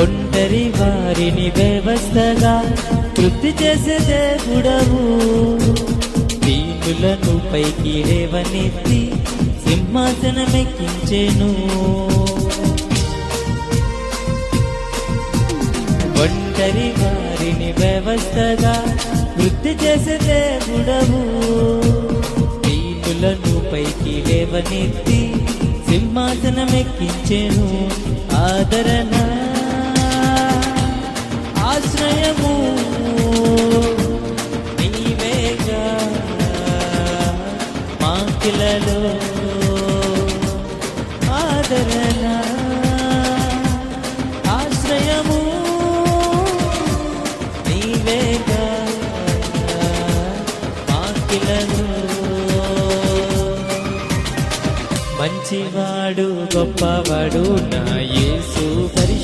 ఒంటరి వారిని వ్యవస్థగా తృప్తి చేసే దేవుడవు. దీనులను పైకి రేవనెత్తి సింహాసనమెక్కించెను. ఒంటరి వారిని వ్యవస్థగా వృద్ధి చేసే దేవుడవు. దీనులను పైకి రేవనెత్తి సింహాసనమెక్కించెను. ఆదరణ మాకిలలో ఆదరణ ఆశ్రయము నీవేగా మాకిలను మంచివాడు గొప్పవాడు నా యేసు